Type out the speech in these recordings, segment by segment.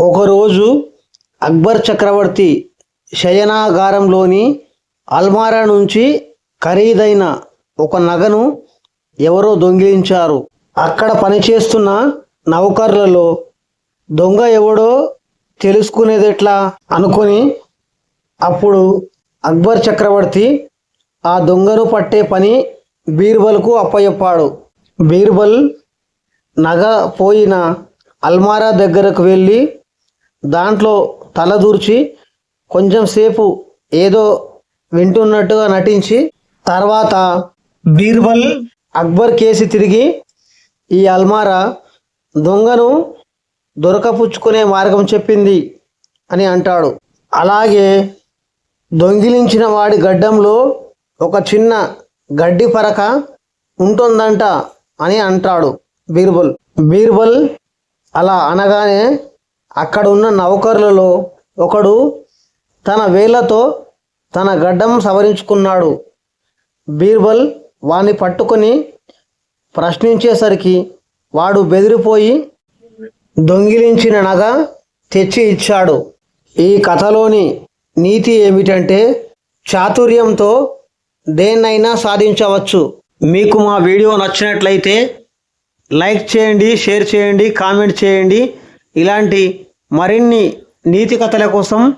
ఒకరోజు అక్బర్ చక్రవర్తి శయనాగారంలోని అల్మారా నుంచి ఖరీదైన ఒక నగను ఎవరో దొంగిలించారు. అక్కడ పనిచేస్తున్న నౌకర్లలో దొంగ ఎవడో తెలుసుకునేదెట్లా అనుకొని అప్పుడు అక్బర్ చక్రవర్తి ఆ దొంగను పట్టే పని బీర్బల్కు అప్పచెప్పాడు బీర్బల్ నగ పోయిన అల్మారా దగ్గరకు వెళ్ళి దాంట్లో తలదూర్చి కొంచెం సేపు ఏదో వింటున్నట్టుగా నటించి తర్వాత బీర్బల్ అక్బర్ కేసి తిరిగి ఈ అల్మారా దొంగను దొరకపుచ్చుకునే మార్గం చెప్పింది అని అంటాడు. అలాగే దొంగిలించిన వాడి గడ్డంలో ఒక చిన్న గడ్డి పరక ఉంటుందంట అని అంటాడు బీర్బల్. బీర్బల్ అలా అనగానే అక్కడ ఉన్న నౌకరులలో ఒకడు తన వేళ్ళతో తన గడ్డం సవరించుకున్నాడు. బీర్బల్ వాణ్ణి పట్టుకొని ప్రశ్నించేసరికి వాడు బెదిరిపోయి దొంగిలించిన నగ తెచ్చి ఇచ్చాడు. ఈ కథలోని నీతి ఏమిటంటే చాతుర్యంతో దేన్నైనా సాధించవచ్చు. మీకు మా వీడియో నచ్చినట్లయితే లైక్ చేయండి షేర్ చేయండి కామెంట్ చేయండి. ఇలాంటి మరిన్ని నీతి కథల కోసం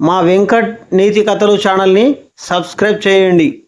మా వెంకట్ నీతి కథలు ఛానల్ని సబ్స్క్రైబ్ చేయండి.